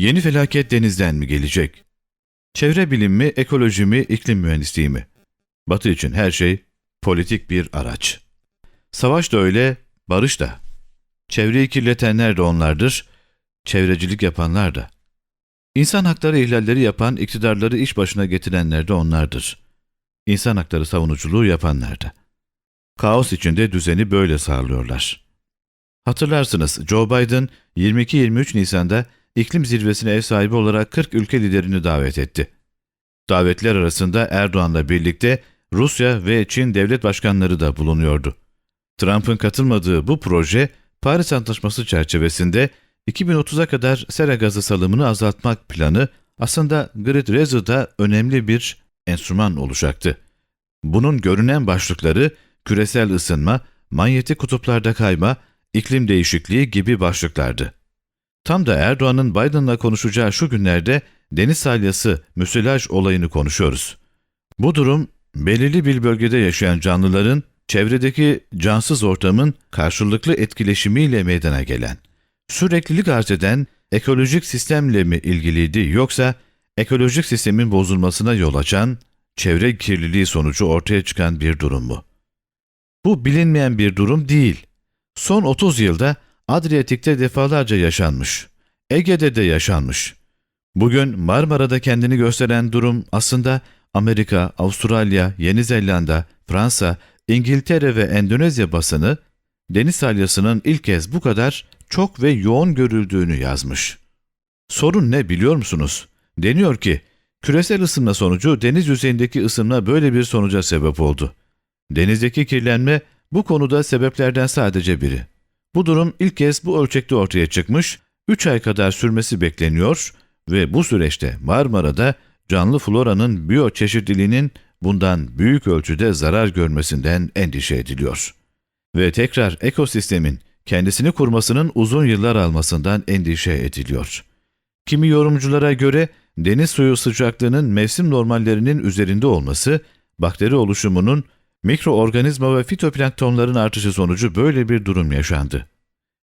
Yeni felaket denizden mi gelecek? Çevre bilim mi, ekoloji mi, iklim mühendisliği mi? Batı için her şey politik bir araç. Savaş da öyle, barış da. Çevreyi kirletenler de onlardır, çevrecilik yapanlar da. İnsan hakları ihlalleri yapan, iktidarları iş başına getirenler de onlardır. İnsan hakları savunuculuğu yapanlar da. Kaos içinde düzeni böyle sağlıyorlar. Hatırlarsınız Joe Biden 22-23 Nisan'da iklim zirvesine ev sahibi olarak 40 ülke liderini davet etti. Davetler arasında Erdoğan'la birlikte Rusya ve Çin devlet başkanları da bulunuyordu. Trump'ın katılmadığı bu proje Paris Antlaşması çerçevesinde 2030'a kadar sera gazı salımını azaltmak planı aslında Grid Rezo'da önemli bir enstrüman olacaktı. Bunun görünen başlıkları küresel ısınma, manyetik kutuplarda kayma, iklim değişikliği gibi başlıklardı. Tam da Erdoğan'ın Biden'la konuşacağı şu günlerde deniz salyası, müsilaj olayını konuşuyoruz. Bu durum belirli bir bölgede yaşayan canlıların çevredeki cansız ortamın karşılıklı etkileşimiyle meydana gelen, süreklilik arz eden ekolojik sistemle mi ilgiliydi yoksa ekolojik sistemin bozulmasına yol açan çevre kirliliği sonucu ortaya çıkan bir durum mu? Bu bilinmeyen bir durum değil. Son 30 yılda Adriyatik'te defalarca yaşanmış. Ege'de de yaşanmış. Bugün Marmara'da kendini gösteren durum aslında Amerika, Avustralya, Yeni Zelanda, Fransa, İngiltere ve Endonezya basını deniz salyasının ilk kez bu kadar çok ve yoğun görüldüğünü yazmış. Sorun ne biliyor musunuz? Deniyor ki küresel ısınma sonucu deniz yüzeyindeki ısınma böyle bir sonuca sebep oldu. Denizdeki kirlenme bu konuda sebeplerden sadece biri. Bu durum ilk kez bu ölçekte ortaya çıkmış, 3 ay kadar sürmesi bekleniyor ve bu süreçte Marmara'da canlı floranın biyoçeşitliliğinin bundan büyük ölçüde zarar görmesinden endişe ediliyor. Ve tekrar ekosistemin kendisini kurmasının uzun yıllar almasından endişe ediliyor. Kimi yorumculara göre deniz suyu sıcaklığının mevsim normallerinin üzerinde olması, bakteri oluşumunun mikroorganizma ve fitoplanktonların artışı sonucu böyle bir durum yaşandı.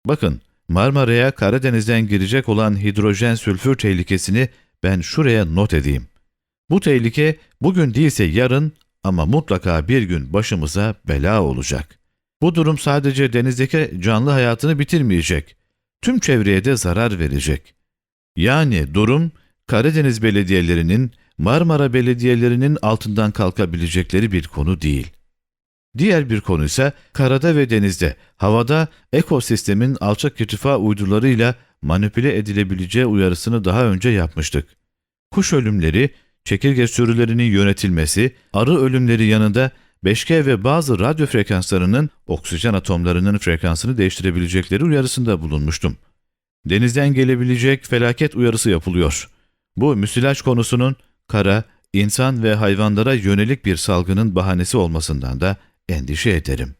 Bakın, Marmara'ya Karadeniz'den girecek olan hidrojen sülfür tehlikesini ben şuraya not edeyim. Bu tehlike bugün değilse yarın ama mutlaka bir gün başımıza bela olacak. Bu durum sadece denizdeki canlı hayatını bitirmeyecek. Tüm çevreye de zarar verecek. Yani durum Karadeniz belediyelerinin, Marmara belediyelerinin altından kalkabilecekleri bir konu değil. Diğer bir konu ise karada ve denizde, havada ekosistemin alçak irtifa uydularıyla manipüle edilebileceği uyarısını daha önce yapmıştık. Kuş ölümleri, çekirge sürülerinin yönetilmesi, arı ölümleri yanında 5G ve bazı radyo frekanslarının oksijen atomlarının frekansını değiştirebilecekleri uyarısında bulunmuştum. Denizden gelebilecek felaket uyarısı yapılıyor. Bu müsilaj konusunun kara, insan ve hayvanlara yönelik bir salgının bahanesi olmasından da endişe ederim.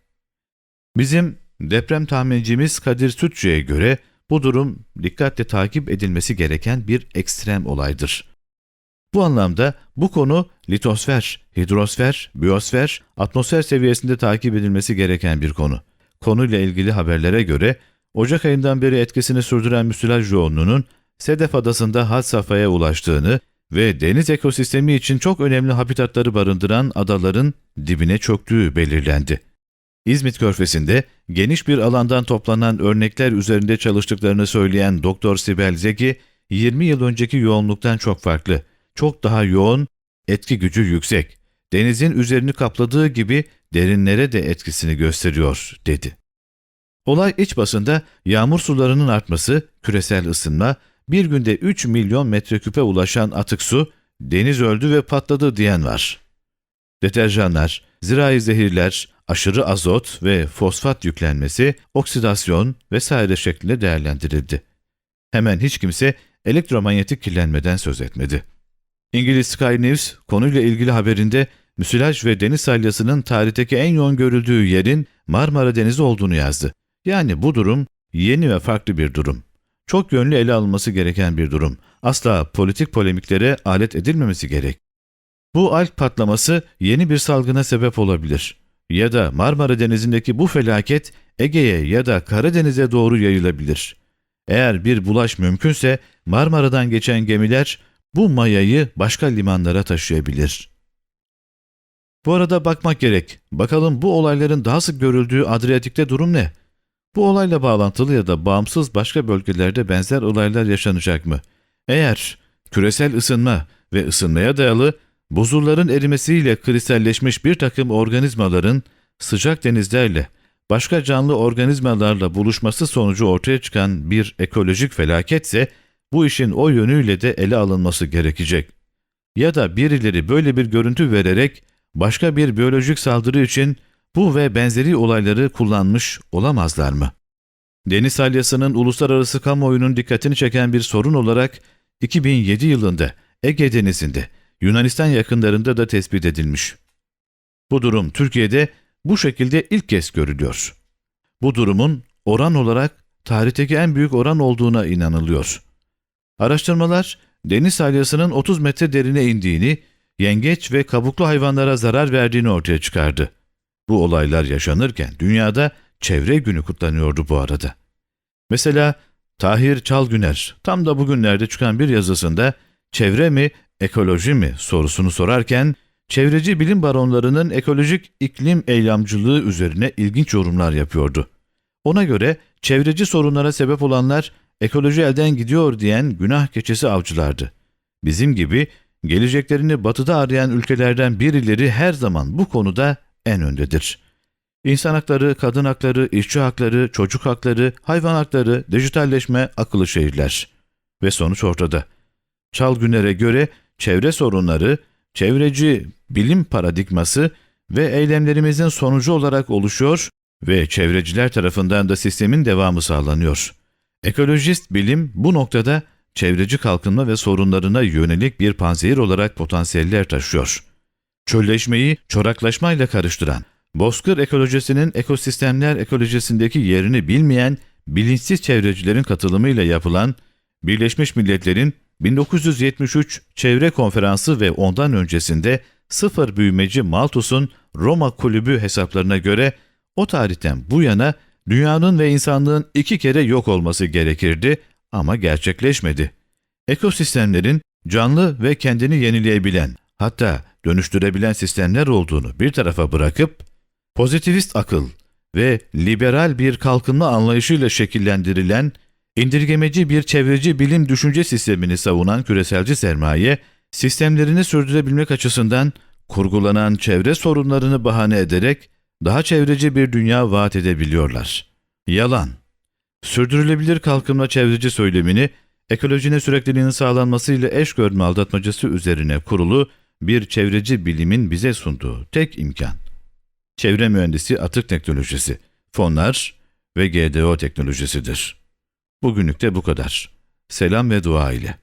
Bizim deprem tahmincimiz Kadir Sütçü'ye göre bu durum dikkatle takip edilmesi gereken bir ekstrem olaydır. Bu anlamda bu konu litosfer, hidrosfer, biyosfer, atmosfer seviyesinde takip edilmesi gereken bir konu. Konuyla ilgili haberlere göre Ocak ayından beri etkisini sürdüren müsilaj yoğunluğunun Sedef Adası'nda had safhaya ulaştığını ve deniz ekosistemi için çok önemli habitatları barındıran adaların dibine çöktüğü belirlendi. İzmit Körfezi'nde geniş bir alandan toplanan örnekler üzerinde çalıştıklarını söyleyen Doktor Sibel Zeki, 20 yıl önceki yoğunluktan çok farklı, çok daha yoğun, etki gücü yüksek, denizin üzerini kapladığı gibi derinlere de etkisini gösteriyor, dedi. Olay iç basında yağmur sularının artması, küresel ısınma, bir günde 3 milyon metreküpe ulaşan atık su, deniz öldü ve patladı diyen var. Deterjanlar, zirai zehirler, aşırı azot ve fosfat yüklenmesi, oksidasyon vesaire şeklinde değerlendirildi. Hemen hiç kimse elektromanyetik kirlenmeden söz etmedi. İngiliz Sky News konuyla ilgili haberinde müsilaj ve deniz salyasının tarihteki en yoğun görüldüğü yerin Marmara Denizi olduğunu yazdı. Yani bu durum yeni ve farklı bir durum. Çok yönlü ele alınması gereken bir durum. Asla politik polemiklere alet edilmemesi gerek. Bu alg patlaması yeni bir salgına sebep olabilir. Ya da Marmara Denizi'ndeki bu felaket Ege'ye ya da Karadeniz'e doğru yayılabilir. Eğer bir bulaş mümkünse Marmara'dan geçen gemiler bu mayayı başka limanlara taşıyabilir. Bu arada bakmak gerek. Bakalım bu olayların daha sık görüldüğü Adriyatik'te durum ne? Bu olayla bağlantılı ya da bağımsız başka bölgelerde benzer olaylar yaşanacak mı? Eğer küresel ısınma ve ısınmaya dayalı buzulların erimesiyle kristalleşmiş bir takım organizmaların sıcak denizlerle başka canlı organizmalarla buluşması sonucu ortaya çıkan bir ekolojik felaketse bu işin o yönüyle de ele alınması gerekecek. Ya da birileri böyle bir görüntü vererek başka bir biyolojik saldırı için bu ve benzeri olayları kullanmış olamazlar mı? Deniz salyasının uluslararası kamuoyunun dikkatini çeken bir sorun olarak 2007 yılında Ege Denizi'nde Yunanistan yakınlarında da tespit edilmiş. Bu durum Türkiye'de bu şekilde ilk kez görülüyor. Bu durumun oran olarak tarihteki en büyük oran olduğuna inanılıyor. Araştırmalar deniz salyasının 30 metre derine indiğini, yengeç ve kabuklu hayvanlara zarar verdiğini ortaya çıkardı. Bu olaylar yaşanırken dünyada çevre günü kutlanıyordu bu arada. Mesela Tahir Çalgüner tam da bugünlerde çıkan bir yazısında çevre mi, ekoloji mi sorusunu sorarken çevreci bilim baronlarının ekolojik iklim eylemcılığı üzerine ilginç yorumlar yapıyordu. Ona göre çevreci sorunlara sebep olanlar ekoloji elden gidiyor diyen günah keçesi avcılardı. Bizim gibi geleceklerini batıda arayan ülkelerden birileri her zaman bu konuda en öndedir. İnsan hakları, kadın hakları, işçi hakları, çocuk hakları, hayvan hakları, dijitalleşme, akıllı şehirler. Ve sonuç ortada. Çalgüner'e göre çevre sorunları, çevreci bilim paradigması ve eylemlerimizin sonucu olarak oluşuyor ve çevreciler tarafından da sistemin devamı sağlanıyor. Ekolojist bilim bu noktada çevreci kalkınma ve sorunlarına yönelik bir panzehir olarak potansiyeller taşıyor. Çölleşmeyi çoraklaşmayla karıştıran, bozkır ekolojisinin ekosistemler ekolojisindeki yerini bilmeyen bilinçsiz çevrecilerin katılımıyla yapılan Birleşmiş Milletler'in 1973 Çevre Konferansı ve ondan öncesinde sıfır büyümeci Malthus'un Roma Kulübü hesaplarına göre o tarihten bu yana dünyanın ve insanlığın iki kere yok olması gerekirdi ama gerçekleşmedi. Ekosistemlerin canlı ve kendini yenileyebilen, hatta dönüştürebilen sistemler olduğunu bir tarafa bırakıp, pozitivist akıl ve liberal bir kalkınma anlayışıyla şekillendirilen, indirgemeci bir çevreci bilim düşünce sistemini savunan küreselci sermaye, sistemlerini sürdürebilmek açısından kurgulanan çevre sorunlarını bahane ederek daha çevreci bir dünya vaat edebiliyorlar. Yalan. Sürdürülebilir kalkınma çevreci söylemini ekolojinin sürekliliğinin sağlanmasıyla eş görme aldatmacası üzerine kurulu bir çevreci bilimin bize sunduğu tek imkan. Çevre mühendisi atık teknolojisi, fonlar ve GDO teknolojisidir. Bugünlük de bu kadar. Selam ve dua ile.